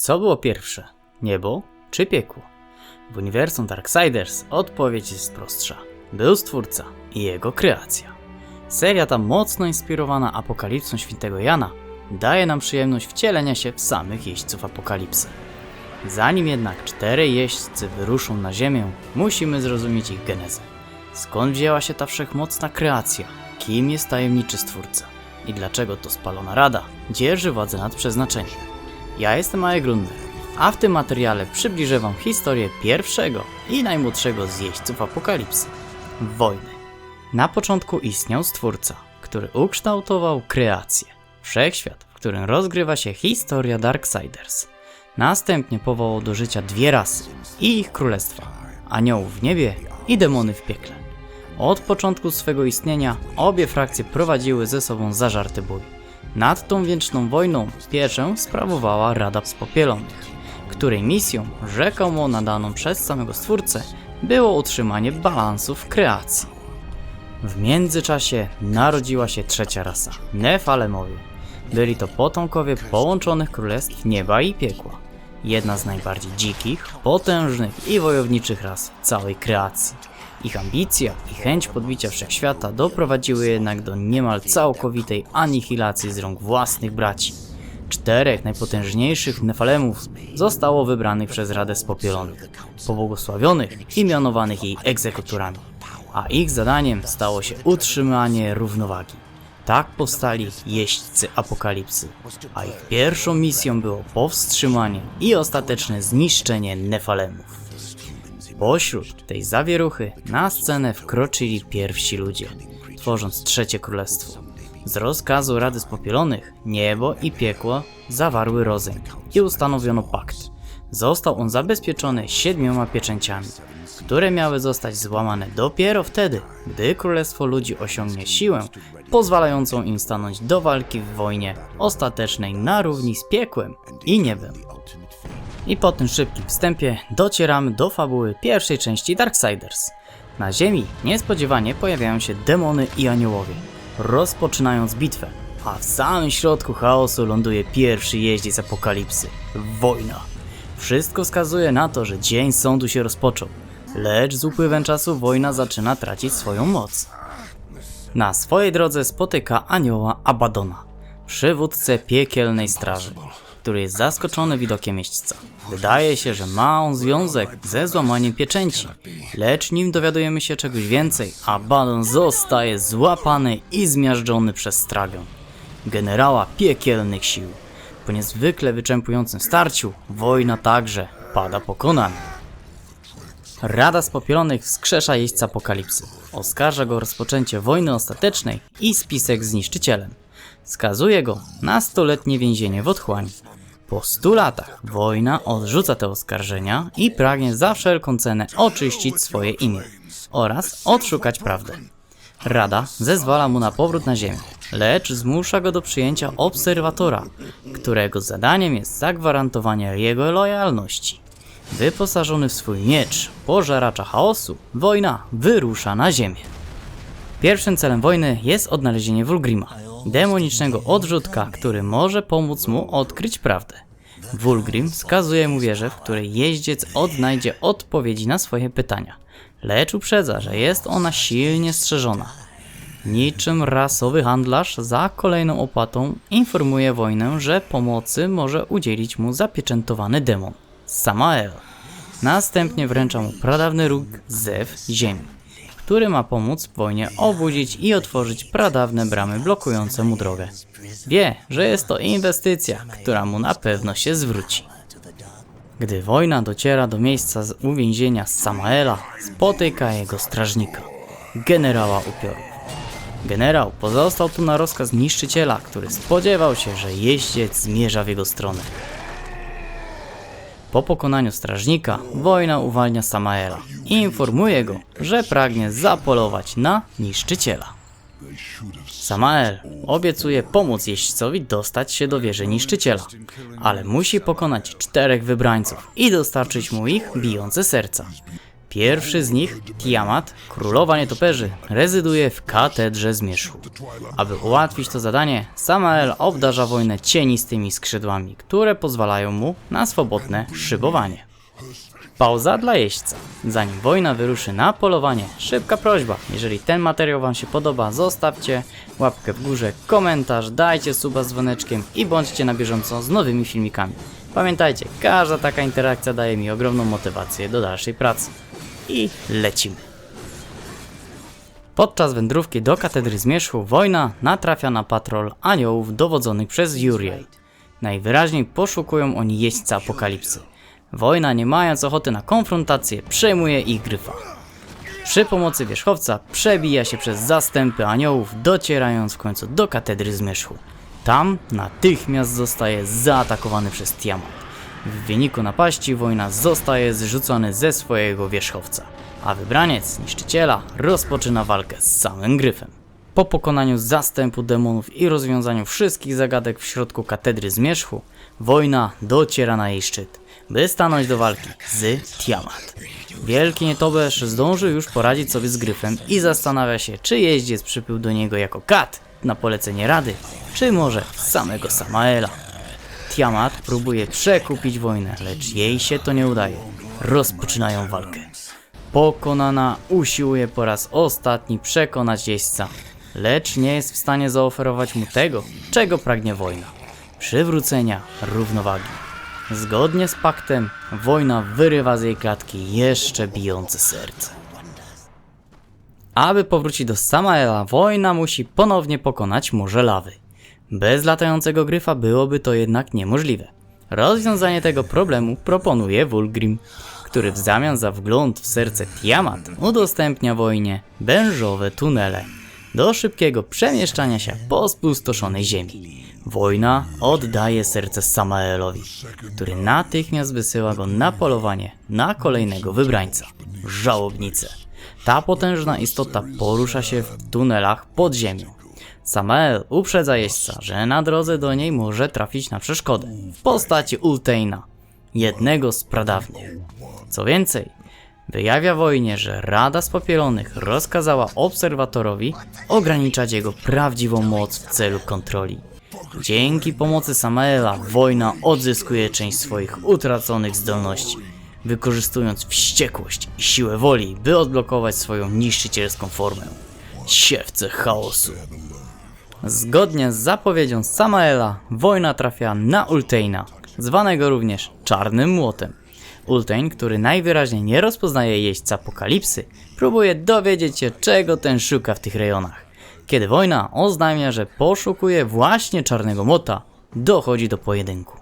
Co było pierwsze? Niebo czy piekło? W uniwersum Darksiders odpowiedź jest prostsza. Był Stwórca i jego kreacja. Seria ta mocno inspirowana apokalipsą świętego Jana daje nam przyjemność wcielenia się w samych jeźdźców apokalipsy. Zanim jednak cztery jeźdźcy wyruszą na ziemię, musimy zrozumieć ich genezę. Skąd wzięła się ta wszechmocna kreacja? Kim jest tajemniczy Stwórca? I dlaczego to spalona rada dzierży władzę nad przeznaczeniem? Ja jestem Grunder, a w tym materiale przybliżę Wam historię pierwszego i najmłodszego z jeźdźców apokalipsy wojny. Na początku istniał Stwórca, który ukształtował kreację, wszechświat, w którym rozgrywa się historia Darksiders. Następnie powołał do życia dwie rasy i ich królestwa: aniołów w niebie i demony w piekle. Od początku swego istnienia obie frakcje prowadziły ze sobą zażarty bój. Nad tą wieczną wojną pieczę sprawowała Rada Spopielonych, której misją, rzekomo nadaną przez samego Stwórcę, było utrzymanie balansu w kreacji. W międzyczasie narodziła się trzecia rasa Nefalemowie. Byli to potomkowie połączonych królestw nieba i piekła. Jedna z najbardziej dzikich, potężnych i wojowniczych ras całej kreacji. Ich ambicja i chęć podbicia wszechświata doprowadziły jednak do niemal całkowitej anihilacji z rąk własnych braci. Czterech najpotężniejszych Nefalemów zostało wybranych przez Radę Spopielonych, pobłogosławionych i mianowanych jej egzekutorami, a ich zadaniem stało się utrzymanie równowagi. Tak powstali jeźdźcy apokalipsy, a ich pierwszą misją było powstrzymanie i ostateczne zniszczenie Nefalemów. Pośród tej zawieruchy na scenę wkroczyli pierwsi ludzie, tworząc trzecie królestwo. Z rozkazu Rady Spopielonych niebo i piekło zawarły rozejm i ustanowiono pakt. Został on zabezpieczony siedmioma pieczęciami, które miały zostać złamane dopiero wtedy, gdy Królestwo Ludzi osiągnie siłę pozwalającą im stanąć do walki w wojnie ostatecznej na równi z piekłem i niebem. I po tym szybkim wstępie docieramy do fabuły pierwszej części Darksiders. Na Ziemi niespodziewanie pojawiają się demony i aniołowie, rozpoczynając bitwę, a w samym środku chaosu ląduje pierwszy jeździec apokalipsy wojna. Wszystko wskazuje na to, że dzień sądu się rozpoczął, lecz z upływem czasu wojna zaczyna tracić swoją moc. Na swojej drodze spotyka anioła Abadona, przywódcę piekielnej straży, który jest zaskoczony widokiem jeźdźca. Wydaje się, że ma on związek ze złamaniem pieczęci, lecz nim dowiadujemy się czegoś więcej, Abaddon zostaje złapany i zmiażdżony przez Stragon, generała piekielnych sił. Po niezwykle wyczerpującym starciu, wojna także pada pokonana. Rada Spopielonych wskrzesza jeźdźca apokalipsy. Oskarża go o rozpoczęcie wojny ostatecznej i spisek z niszczycielem. Skazuje go na stuletnie więzienie w otchłani. Po stu latach wojna odrzuca te oskarżenia i pragnie za wszelką cenę oczyścić swoje imię oraz odszukać prawdę. Rada zezwala mu na powrót na Ziemię, lecz zmusza go do przyjęcia obserwatora, którego zadaniem jest zagwarantowanie jego lojalności. Wyposażony w swój miecz, pożaracza chaosu, wojna wyrusza na ziemię. Pierwszym celem wojny jest odnalezienie Wulgrima, demonicznego odrzutka, który może pomóc mu odkryć prawdę. Wulgrim wskazuje mu wieżę, w której jeździec odnajdzie odpowiedzi na swoje pytania, lecz uprzedza, że jest ona silnie strzeżona. Niczym rasowy handlarz za kolejną opłatą informuje wojnę, że pomocy może udzielić mu zapieczętowany demon. Samael. Następnie wręcza mu pradawny róg Zew Ziemi, który ma pomóc wojnie obudzić i otworzyć pradawne bramy blokujące mu drogę. Wie, że jest to inwestycja, która mu na pewno się zwróci. Gdy wojna dociera do miejsca z uwięzienia Samaela, spotyka jego strażnika, generała upiorów. Generał pozostał tu na rozkaz niszczyciela, który spodziewał się, że jeździec zmierza w jego stronę. Po pokonaniu strażnika, wojna uwalnia Samaela i informuje go, że pragnie zapolować na niszczyciela. Samael obiecuje pomóc jeźdźcowi dostać się do wieży niszczyciela, ale musi pokonać czterech wybrańców i dostarczyć mu ich bijące serca. Pierwszy z nich, Tiamat, królowa nietoperzy, rezyduje w katedrze zmierzchu. Aby ułatwić to zadanie, Samael obdarza wojnę cienistymi skrzydłami, które pozwalają mu na swobodne szybowanie. Pauza dla jeźdźca. Zanim wojna wyruszy na polowanie, szybka prośba. Jeżeli ten materiał Wam się podoba, zostawcie łapkę w górze, komentarz, dajcie suba z dzwoneczkiem i bądźcie na bieżąco z nowymi filmikami. Pamiętajcie, każda taka interakcja daje mi ogromną motywację do dalszej pracy. I lecimy. Podczas wędrówki do katedry zmierzchu wojna natrafia na patrol aniołów dowodzonych przez Uriel. Najwyraźniej poszukują oni jeźdźca apokalipsy. Wojna, nie mając ochoty na konfrontację, przejmuje ich gryfa. Przy pomocy wierzchowca przebija się przez zastępy aniołów, docierając w końcu do katedry zmierzchu. Tam natychmiast zostaje zaatakowany przez Tiamat. W wyniku napaści wojna zostaje zrzucony ze swojego wierzchowca, a wybraniec niszczyciela rozpoczyna walkę z samym gryfem. Po pokonaniu zastępu demonów i rozwiązaniu wszystkich zagadek w środku katedry zmierzchu, wojna dociera na jej szczyt, by stanąć do walki z Tiamat. Wielki nietoperz zdążył już poradzić sobie z gryfem i zastanawia się, czy jeździec przybył do niego jako kat na polecenie rady, czy może samego Samaela. Tiamat próbuje przekupić wojnę, lecz jej się to nie udaje. Rozpoczynają walkę. Pokonana usiłuje po raz ostatni przekonać jeźdźca, lecz nie jest w stanie zaoferować mu tego, czego pragnie wojna przywrócenia równowagi. Zgodnie z paktem, wojna wyrywa z jej klatki jeszcze bijące serce. Aby powrócić do Samaela, wojna musi ponownie pokonać Morze Lawy. Bez latającego gryfa byłoby to jednak niemożliwe. Rozwiązanie tego problemu proponuje Wulgrim, który w zamian za wgląd w serce Tiamat udostępnia wojnie wężowe tunele do szybkiego przemieszczania się po spustoszonej ziemi. Wojna oddaje serce Samaelowi, który natychmiast wysyła go na polowanie na kolejnego wybrańca żałobnicę. Ta potężna istota porusza się w tunelach pod ziemią. Samael uprzedza jeźdźca, że na drodze do niej może trafić na przeszkodę w postaci Ulteina, jednego z pradawnych. Co więcej, wyjawia wojnie, że Rada Spopielonych rozkazała obserwatorowi ograniczać jego prawdziwą moc w celu kontroli. Dzięki pomocy Samaela wojna odzyskuje część swoich utraconych zdolności, wykorzystując wściekłość i siłę woli, by odblokować swoją niszczycielską formę. Siewce chaosu. Zgodnie z zapowiedzią Samaela, wojna trafia na Ulteina, zwanego również Czarnym Młotem. Ultein, który najwyraźniej nie rozpoznaje jeźdźca apokalipsy, próbuje dowiedzieć się, czego ten szuka w tych rejonach. Kiedy wojna oznajmia, że poszukuje właśnie Czarnego Młota, dochodzi do pojedynku.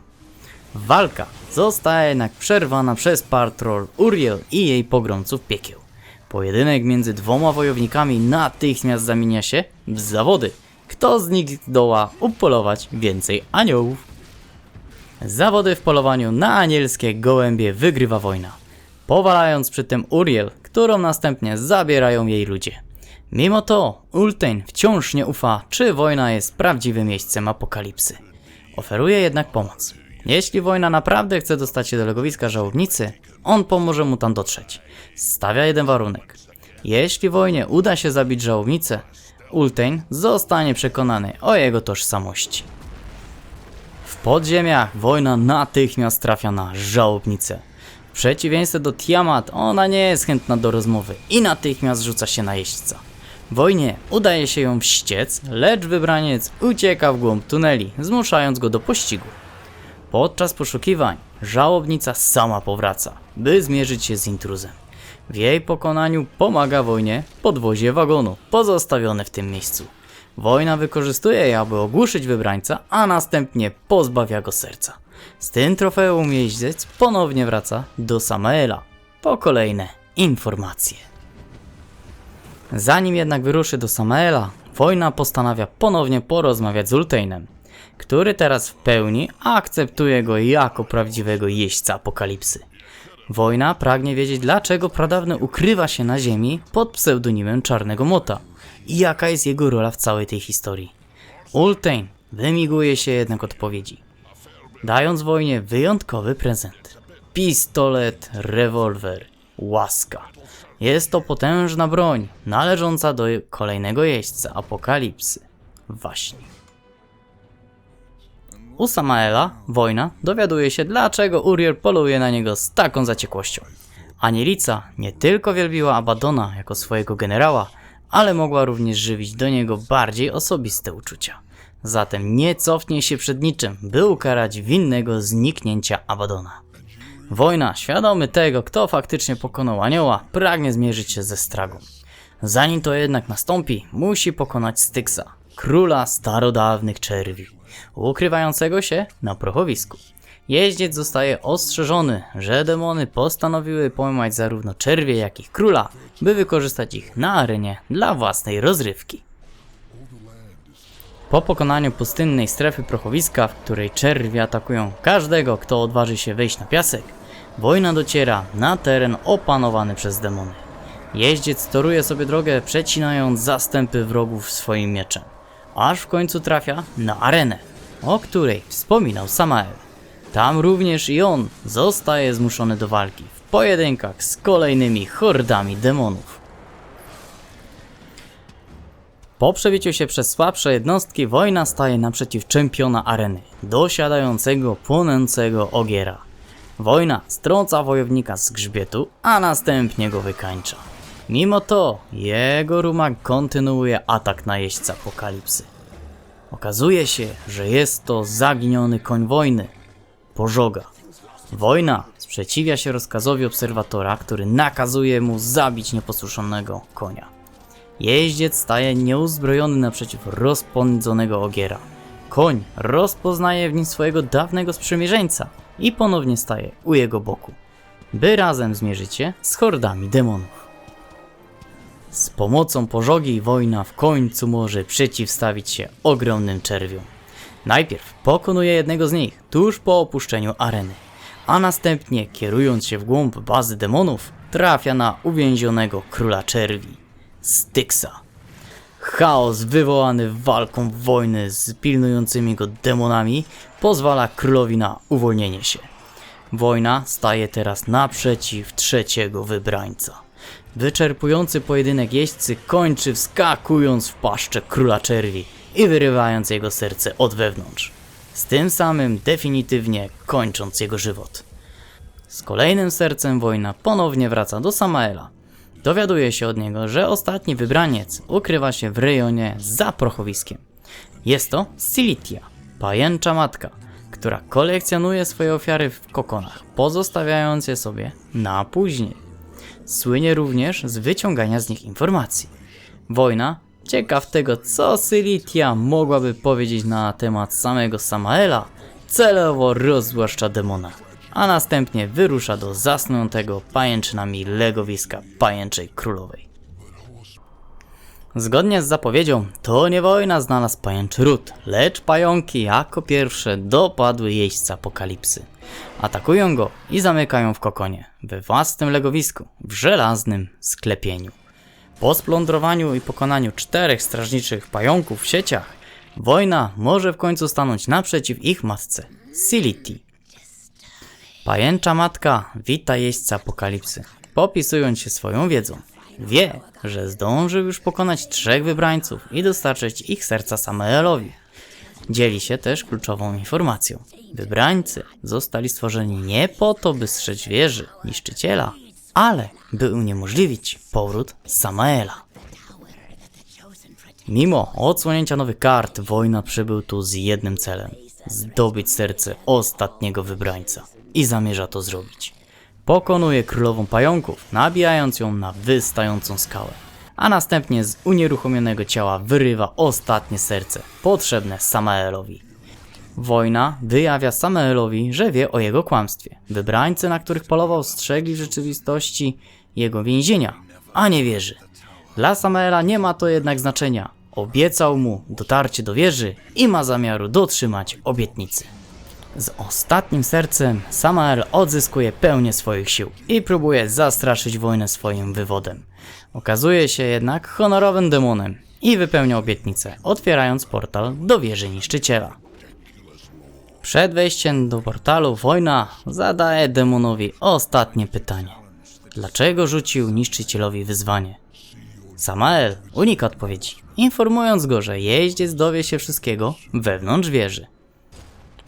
Walka zostaje jednak przerwana przez patrol Uriel i jej pogromców piekieł. Pojedynek między dwoma wojownikami natychmiast zamienia się w zawody. Kto z nich zdoła upolować więcej aniołów? Zawody w polowaniu na anielskie gołębie wygrywa wojna, powalając przy tym Uriel, którą następnie zabierają jej ludzie. Mimo to, Ultein wciąż nie ufa, czy wojna jest prawdziwym miejscem apokalipsy. Oferuje jednak pomoc. Jeśli wojna naprawdę chce dostać się do legowiska żałobnicy, on pomoże mu tam dotrzeć. Stawia jeden warunek. Jeśli wojnie uda się zabić żałobnicę, Ultein zostanie przekonany o jego tożsamości. W podziemiach wojna natychmiast trafia na żałobnicę. W przeciwieństwie do Tiamat, ona nie jest chętna do rozmowy i natychmiast rzuca się na jeźdźca. Wojnie udaje się ją wściec, lecz wybraniec ucieka w głąb tuneli, zmuszając go do pościgu. Podczas poszukiwań żałobnica sama powraca, by zmierzyć się z intruzem. W jej pokonaniu pomaga wojnie podwozie wagonu pozostawione w tym miejscu. Wojna wykorzystuje je, aby ogłuszyć wybrańca, a następnie pozbawia go serca. Z tym trofeum jeździec ponownie wraca do Samaela po kolejne informacje. Zanim jednak wyruszy do Samaela, wojna postanawia ponownie porozmawiać z Ulteinem, który teraz w pełni akceptuje go jako prawdziwego jeźdźca apokalipsy. Wojna pragnie wiedzieć, dlaczego pradawny ukrywa się na ziemi pod pseudonimem Czarnego Mota i jaka jest jego rola w całej tej historii. Ultein wymiguje się jednak odpowiedzi, dając wojnie wyjątkowy prezent. Pistolet, rewolwer, łaska. Jest to potężna broń, należąca do kolejnego jeźdźca apokalipsy. Właśnie. U Samaela, wojna, dowiaduje się, dlaczego Uriel poluje na niego z taką zaciekłością. Anielica nie tylko wielbiła Abadona jako swojego generała, ale mogła również żywić do niego bardziej osobiste uczucia. Zatem nie cofnie się przed niczym, by ukarać winnego zniknięcia Abadona. Wojna, świadomy tego, kto faktycznie pokonał anioła, pragnie zmierzyć się ze Stragą. Zanim to jednak nastąpi, musi pokonać Styxa, króla starodawnych czerwi, ukrywającego się na prochowisku. Jeździec zostaje ostrzeżony, że demony postanowiły pojmać zarówno czerwie, jak i króla, by wykorzystać ich na arenie dla własnej rozrywki. Po pokonaniu pustynnej strefy prochowiska, w której czerwie atakują każdego, kto odważy się wejść na piasek, wojna dociera na teren opanowany przez demony. Jeździec toruje sobie drogę, przecinając zastępy wrogów swoim mieczem, aż w końcu trafia na arenę, o której wspominał Samael. Tam również i on zostaje zmuszony do walki w pojedynkach z kolejnymi hordami demonów. Po przebiciu się przez słabsze jednostki, wojna staje naprzeciw czempiona areny, dosiadającego płonącego ogiera. Wojna strąca wojownika z grzbietu, a następnie go wykańcza. Mimo to, jego rumak kontynuuje atak na jeźdźca apokalipsy. Okazuje się, że jest to zaginiony koń wojny, pożoga. Wojna sprzeciwia się rozkazowi obserwatora, który nakazuje mu zabić nieposłuszonego konia. Jeździec staje nieuzbrojony naprzeciw rozpędzonego ogiera. Koń rozpoznaje w nim swojego dawnego sprzymierzeńca i ponownie staje u jego boku, by razem zmierzyć się z hordami demonów. Z pomocą pożogi wojna w końcu może przeciwstawić się ogromnym czerwiom. Najpierw pokonuje jednego z nich tuż po opuszczeniu areny, a następnie kierując się w głąb bazy demonów, trafia na uwięzionego króla czerwi, Styxa. Chaos wywołany walką wojny z pilnującymi go demonami pozwala królowi na uwolnienie się. Wojna staje teraz naprzeciw trzeciego wybrańca. Wyczerpujący pojedynek jeźdźcy kończy wskakując w paszczę króla czerwi i wyrywając jego serce od wewnątrz. Z tym samym definitywnie kończąc jego żywot. Z kolejnym sercem wojna ponownie wraca do Samaela. Dowiaduje się od niego, że ostatni wybraniec ukrywa się w rejonie za prochowiskiem. Jest to Silitia, pajęcza matka, która kolekcjonuje swoje ofiary w kokonach, pozostawiając je sobie na później. Słynie również z wyciągania z nich informacji. Wojna, ciekaw tego, co Silitia mogłaby powiedzieć na temat samego Samaela, celowo rozgłaszcza demona, a następnie wyrusza do zasnątego pajęczynami legowiska pajęczej królowej. Zgodnie z zapowiedzią, to nie wojna znalazł pajęczy ród, lecz pająki jako pierwsze dopadły jeźdźca apokalipsy. Atakują go i zamykają w kokonie, we własnym legowisku, w żelaznym sklepieniu. Po splądrowaniu i pokonaniu czterech strażniczych pająków w sieciach, wojna może w końcu stanąć naprzeciw ich matce, Sility. Pajęcza matka wita jeźdźca apokalipsy, popisując się swoją wiedzą. Wie, że zdążył już pokonać trzech wybrańców i dostarczyć ich serca Samaelowi. Dzieli się też kluczową informacją. Wybrańcy zostali stworzeni nie po to, by strzec wieży niszczyciela, ale by uniemożliwić powrót Samaela. Mimo odsłonięcia nowych kart, wojna przybył tu z jednym celem: zdobyć serce ostatniego wybrańca. I zamierza to zrobić. Pokonuje królową pająków, nabijając ją na wystającą skałę, a następnie z unieruchomionego ciała wyrywa ostatnie serce, potrzebne Samaelowi. Wojna wyjawia Samaelowi, że wie o jego kłamstwie. Wybrańcy, na których polował, strzegli w rzeczywistości jego więzienia, a nie wieży. Dla Samaela nie ma to jednak znaczenia. Obiecał mu dotarcie do wieży i ma zamiaru dotrzymać obietnicy. Z ostatnim sercem Samael odzyskuje pełnię swoich sił i próbuje zastraszyć wojnę swoim wywodem. Okazuje się jednak honorowym demonem i wypełnia obietnicę, otwierając portal do wieży niszczyciela. Przed wejściem do portalu wojna zadaje demonowi ostatnie pytanie. dlaczego rzucił niszczycielowi wyzwanie. Samael unika odpowiedzi, informując go, że jeździec dowie się wszystkiego wewnątrz wieży.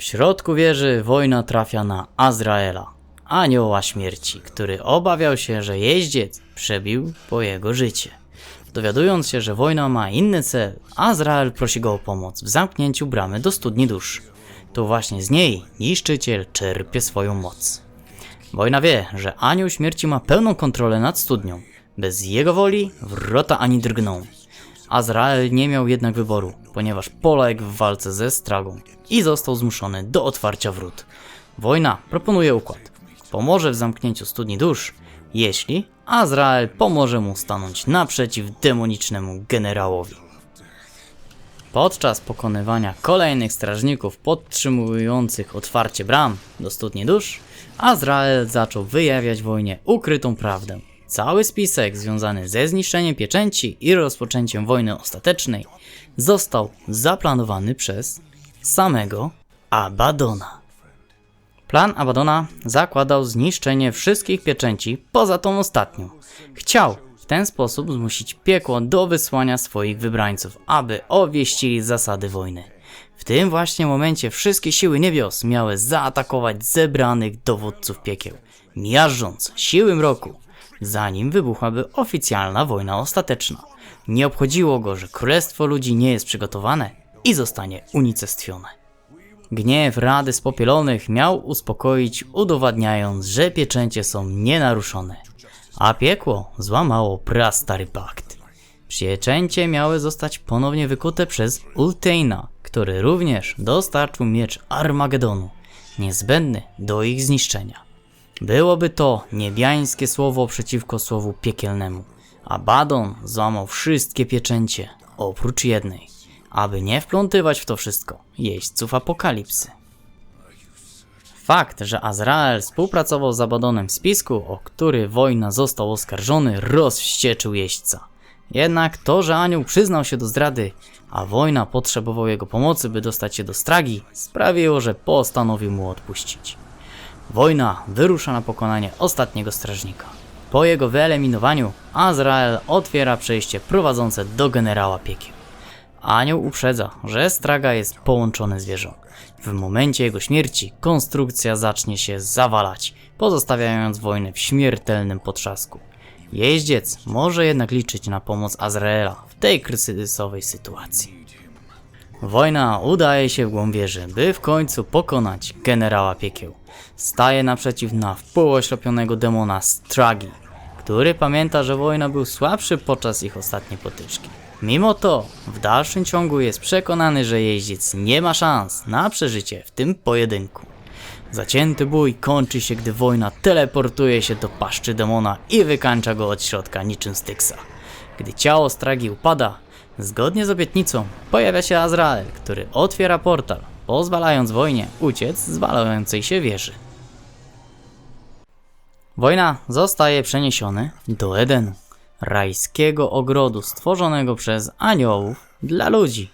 W środku wieży wojna trafia na Azraela, anioła śmierci, który obawiał się, że jeździec przebił po jego życie. Dowiadując się, że wojna ma inny cel, Azrael prosi go o pomoc w zamknięciu bramy do studni dusz. To właśnie z niej niszczyciel czerpie swoją moc. Wojna wie, że anioł śmierci ma pełną kontrolę nad studnią. Bez jego woli wrota ani drgną. Azrael nie miał jednak wyboru, ponieważ poległ w walce ze stragą i został zmuszony do otwarcia wrót. Wojna proponuje układ. Pomoże w zamknięciu studni dusz, jeśli Azrael pomoże mu stanąć naprzeciw demonicznemu generałowi. Podczas pokonywania kolejnych strażników podtrzymujących otwarcie bram do studni dusz, Azrael zaczął wyjawiać wojnie ukrytą prawdę. Cały spisek związany ze zniszczeniem pieczęci i rozpoczęciem wojny ostatecznej został zaplanowany przez samego Abadona. Plan Abadona zakładał zniszczenie wszystkich pieczęci poza tą ostatnią. Chciał w ten sposób zmusić piekło do wysłania swoich wybrańców, aby obwieścili zasady wojny. W tym właśnie momencie wszystkie siły niebios miały zaatakować zebranych dowódców piekieł, miażdżąc siły mroku, zanim wybuchłaby oficjalna wojna ostateczna. Nie obchodziło go, że królestwo ludzi nie jest przygotowane i zostanie unicestwione. Gniew Rady Spopielonych miał uspokoić, udowadniając, że pieczęcie są nienaruszone, a piekło złamało prastary pakt. Pieczęcie miały zostać ponownie wykute przez Ulteina, który również dostarczył miecz Armagedonu, niezbędny do ich zniszczenia. Byłoby to niebiańskie słowo przeciwko słowu piekielnemu. Abaddon złamał wszystkie pieczęcie, oprócz jednej, aby nie wplątywać w to wszystko jeźdźców apokalipsy. Fakt, że Azrael współpracował z Abadonem w spisku, o który wojna został oskarżony, rozwścieczył jeźdźca. Jednak to, że anioł przyznał się do zdrady, a wojna potrzebował jego pomocy, by dostać się do Stragi, sprawiło, że postanowił mu odpuścić. Wojna wyrusza na pokonanie ostatniego strażnika. Po jego wyeliminowaniu Azrael otwiera przejście prowadzące do generała piekieł. Anioł uprzedza, że Straga jest połączony z wieżą. W momencie jego śmierci konstrukcja zacznie się zawalać, pozostawiając wojnę w śmiertelnym potrzasku. Jeździec może jednak liczyć na pomoc Azraela w tej kryzysowej sytuacji. Wojna udaje się w głąb wieży, by w końcu pokonać generała piekieł. Staje naprzeciw na wpół oślepionego demona Stragi, który pamięta, że wojna był słabszy podczas ich ostatniej potyczki. Mimo to, w dalszym ciągu jest przekonany, że jeździec nie ma szans na przeżycie w tym pojedynku. Zacięty bój kończy się, gdy wojna teleportuje się do paszczy demona i wykańcza go od środka niczym Styxa. Gdy ciało Stragi upada, zgodnie z obietnicą pojawia się Azrael, który otwiera portal, pozwalając wojnie uciec z walającej się wieży. Wojna zostaje przeniesiony do Edenu, rajskiego ogrodu stworzonego przez aniołów dla ludzi.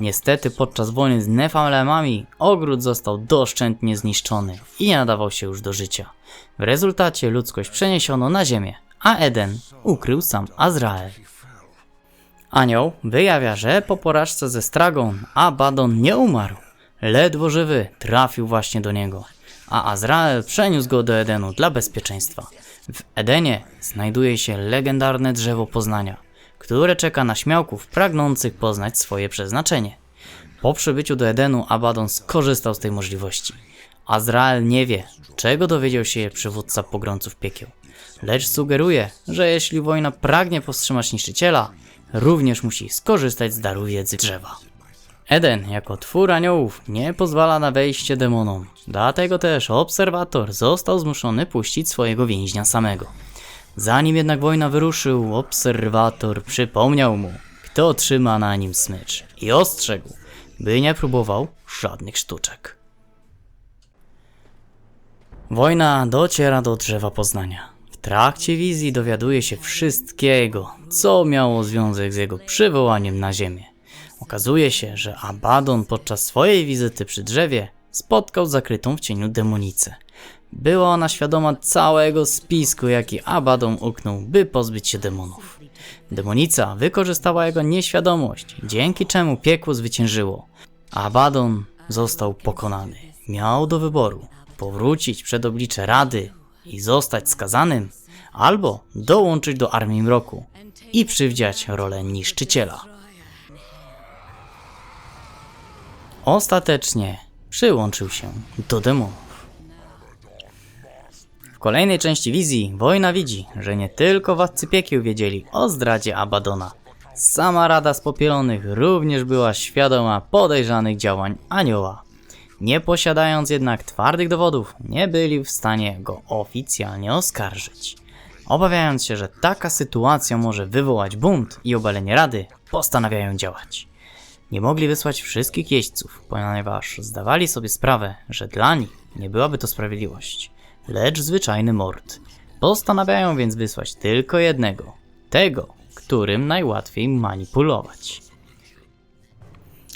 Niestety podczas wojny z Nefalemami ogród został doszczętnie zniszczony i nie nadawał się już do życia. W rezultacie ludzkość przeniesiono na ziemię, a Eden ukrył sam Azrael. Anioł wyjawia, że po porażce ze Stragą Abaddon nie umarł. Ledwo żywy trafił właśnie do niego, a Azrael przeniósł go do Edenu dla bezpieczeństwa. W Edenie znajduje się legendarne drzewo poznania, które czeka na śmiałków pragnących poznać swoje przeznaczenie. Po przybyciu do Edenu Abaddon skorzystał z tej możliwości. Azrael nie wie, czego dowiedział się przywódca pogromców piekieł, lecz sugeruje, że jeśli wojna pragnie powstrzymać niszczyciela, również musi skorzystać z daru wiedzy drzewa. Eden jako twór aniołów nie pozwala na wejście demonom, dlatego też obserwator został zmuszony puścić swojego więźnia samego. Zanim jednak wojna wyruszył, obserwator przypomniał mu, kto trzyma na nim smycz i ostrzegł, by nie próbował żadnych sztuczek. Wojna dociera do drzewa poznania. W trakcie wizji dowiaduje się wszystkiego, co miało związek z jego przywołaniem na ziemię. Okazuje się, że Abaddon podczas swojej wizyty przy drzewie spotkał zakrytą w cieniu demonicę. Była ona świadoma całego spisku, jaki Abaddon uknął, by pozbyć się demonów. Demonica wykorzystała jego nieświadomość, dzięki czemu piekło zwyciężyło. Abaddon został pokonany. Miał do wyboru powrócić przed oblicze Rady i zostać skazanym, albo dołączyć do Armii Mroku i przywdziać rolę niszczyciela. Ostatecznie przyłączył się do demonów. W kolejnej części wizji wojna widzi, że nie tylko władcy piekieł wiedzieli o zdradzie Abadona. Sama Rada Spopielonych również była świadoma podejrzanych działań anioła. Nie posiadając jednak twardych dowodów, nie byli w stanie go oficjalnie oskarżyć. Obawiając się, że taka sytuacja może wywołać bunt i obalenie Rady, postanawiają działać. Nie mogli wysłać wszystkich jeźdźców, ponieważ zdawali sobie sprawę, że dla nich nie byłaby to sprawiedliwość, lecz zwyczajny mord. Postanawiają więc wysłać tylko jednego, tego, którym najłatwiej manipulować.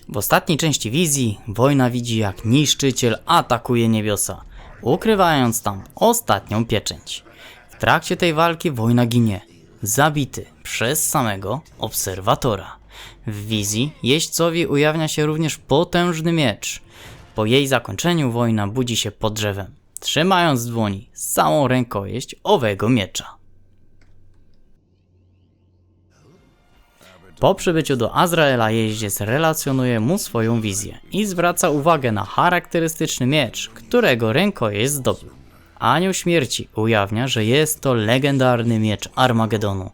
W ostatniej części wizji wojna widzi jak niszczyciel atakuje niebiosa, ukrywając tam ostatnią pieczęć. W trakcie tej walki wojna ginie, zabity przez samego obserwatora. W wizji jeźdźcowi ujawnia się również potężny miecz. Po jej zakończeniu wojna budzi się pod drzewem, trzymając w dłoni całą rękojeść owego miecza. Po przybyciu do Azraela jeździec relacjonuje mu swoją wizję i zwraca uwagę na charakterystyczny miecz, którego rękojeść zdobył. Anioł śmierci ujawnia, że jest to legendarny miecz Armagedonu,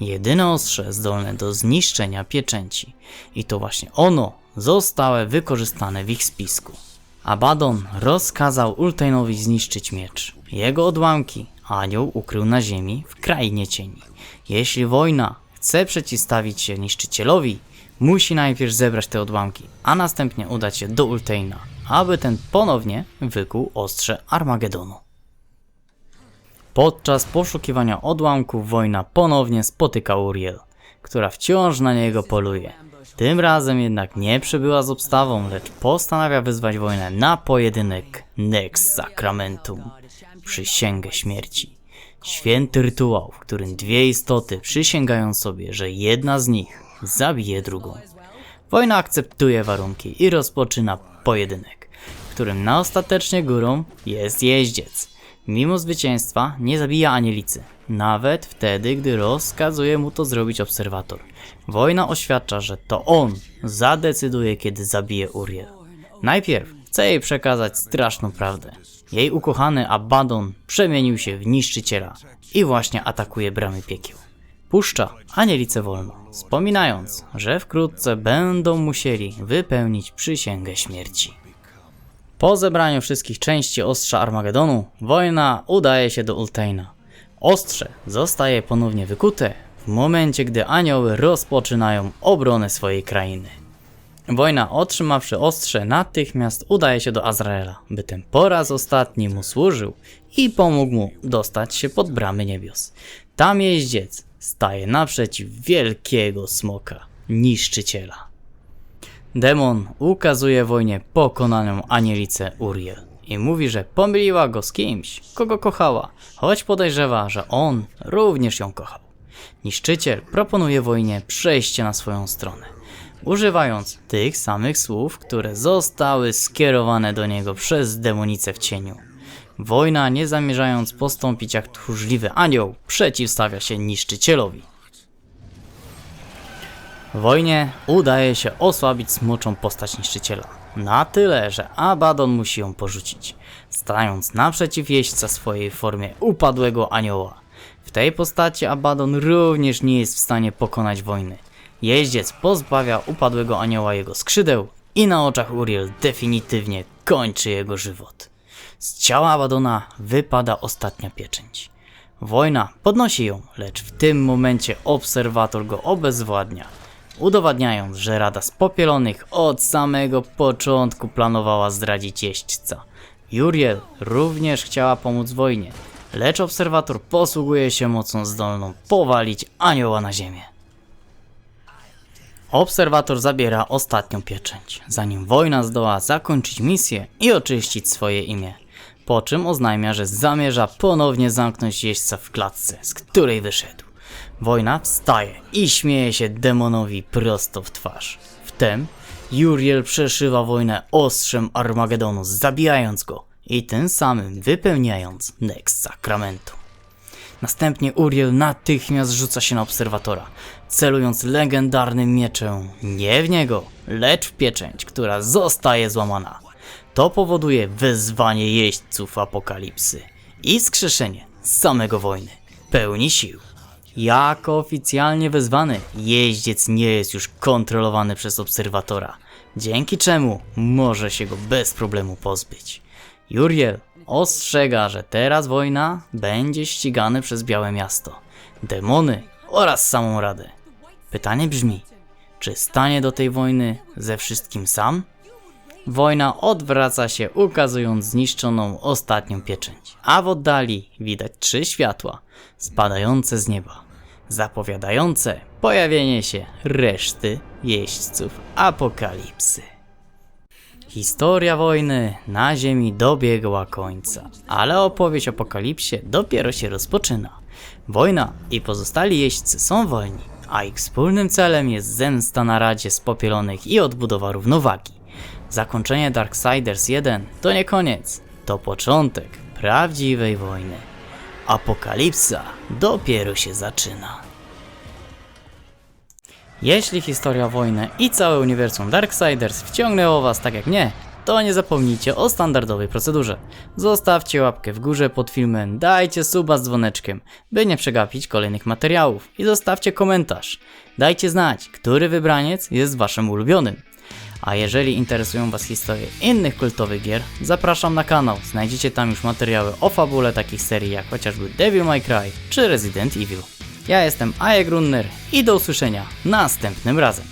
jedyne ostrze zdolne do zniszczenia pieczęci. I to właśnie ono zostało wykorzystane w ich spisku. Abaddon rozkazał Ultainowi zniszczyć miecz. Jego odłamki anioł ukrył na ziemi w krainie cieni. Jeśli wojna chce przeciwstawić się niszczycielowi, musi najpierw zebrać te odłamki, a następnie udać się do Ultaina, aby ten ponownie wykuł ostrze Armagedonu. Podczas poszukiwania odłamków wojna ponownie spotyka Uriel, która wciąż na niego poluje. Tym razem jednak nie przybyła z obstawą, lecz postanawia wyzwać wojnę na pojedynek Nex Sacramentum, przysięgę śmierci. Święty rytuał, w którym dwie istoty przysięgają sobie, że jedna z nich zabije drugą. Wojna akceptuje warunki i rozpoczyna pojedynek, w którym na ostatecznie górą jest jeździec. Mimo zwycięstwa nie zabija anielicy, nawet wtedy, gdy rozkazuje mu to zrobić obserwator. Wojna oświadcza, że to on zadecyduje, kiedy zabije Uriel. Najpierw chce jej przekazać straszną prawdę. Jej ukochany Abaddon przemienił się w niszczyciela i właśnie atakuje bramy piekieł. Puszcza anielice wolno, wspominając, że wkrótce będą musieli wypełnić przysięgę śmierci. Po zebraniu wszystkich części ostrza Armagedonu, wojna udaje się do Ultaina. Ostrze zostaje ponownie wykute w momencie, gdy anioły rozpoczynają obronę swojej krainy. Wojna otrzymawszy ostrze natychmiast udaje się do Azraela, by ten po raz ostatni mu służył i pomógł mu dostać się pod bramy niebios. Tam jeździec staje naprzeciw wielkiego smoka, niszczyciela. Demon ukazuje wojnie pokonaną anielicę Uriel i mówi, że pomyliła go z kimś, kogo kochała, choć podejrzewa, że on również ją kochał. Niszczyciel proponuje wojnie przejście na swoją stronę, używając tych samych słów, które zostały skierowane do niego przez demonicę w cieniu. Wojna, nie zamierzając postąpić jak tchórzliwy anioł, przeciwstawia się niszczycielowi. Wojnie udaje się osłabić smoczą postać niszczyciela. Na tyle, że Abaddon musi ją porzucić, stając naprzeciw jeźdźca swojej formie upadłego anioła. W tej postaci Abaddon również nie jest w stanie pokonać wojny. Jeździec pozbawia upadłego anioła jego skrzydeł i na oczach Uriel definitywnie kończy jego żywot. Z ciała Abaddona wypada ostatnia pieczęć. Wojna podnosi ją, lecz w tym momencie obserwator go obezwładnia, udowadniając, że Rada Spopielonych od samego początku planowała zdradzić jeźdźca. Juriel również chciała pomóc wojnie, lecz obserwator posługuje się mocą zdolną powalić anioła na ziemię. Obserwator zabiera ostatnią pieczęć, zanim wojna zdoła zakończyć misję i oczyścić swoje imię. po czym oznajmia, że zamierza ponownie zamknąć jeźdźca w klatce, z której wyszedł. Wojna wstaje i śmieje się demonowi prosto w twarz. Wtem Juriel przeszywa wojnę ostrzem Armagedonu, zabijając go i tym samym wypełniając Next Sacramento. Następnie Uriel natychmiast rzuca się na obserwatora, celując legendarnym mieczem nie w niego, lecz w pieczęć, która zostaje złamana. To powoduje wezwanie jeźdźców apokalipsy i skrzeszenie samego wojny, pełni sił. Jako oficjalnie wezwany, jeździec nie jest już kontrolowany przez obserwatora, dzięki czemu może się go bez problemu pozbyć. Juriel ostrzega, że teraz wojna będzie ścigany przez Białe Miasto, demony oraz samą Radę. Pytanie brzmi, czy stanie do tej wojny ze wszystkim sam? Wojna odwraca się, ukazując zniszczoną ostatnią pieczęć, a w oddali widać trzy światła spadające z nieba, zapowiadające pojawienie się reszty jeźdźców apokalipsy. Historia wojny na Ziemi dobiegła końca, ale opowieść o apokalipsie dopiero się rozpoczyna. Wojna i pozostali jeźdźcy są wolni, a ich wspólnym celem jest zemsta na Radzie Spopielonych i odbudowa równowagi. Zakończenie Darksiders 1 to nie koniec, to początek prawdziwej wojny. Apokalipsa dopiero się zaczyna. Jeśli historia wojny i całe uniwersum Darksiders wciągnęło Was tak jak mnie, to nie zapomnijcie o standardowej procedurze. Zostawcie łapkę w górze pod filmem, dajcie suba z dzwoneczkiem, by nie przegapić kolejnych materiałów i zostawcie komentarz. Dajcie znać, który wybraniec jest Waszym ulubionym. A jeżeli interesują Was historie innych kultowych gier, zapraszam na kanał. Znajdziecie tam już materiały o fabule takich serii jak chociażby Devil May Cry czy Resident Evil. Ja jestem Aje Grunner i do usłyszenia następnym razem.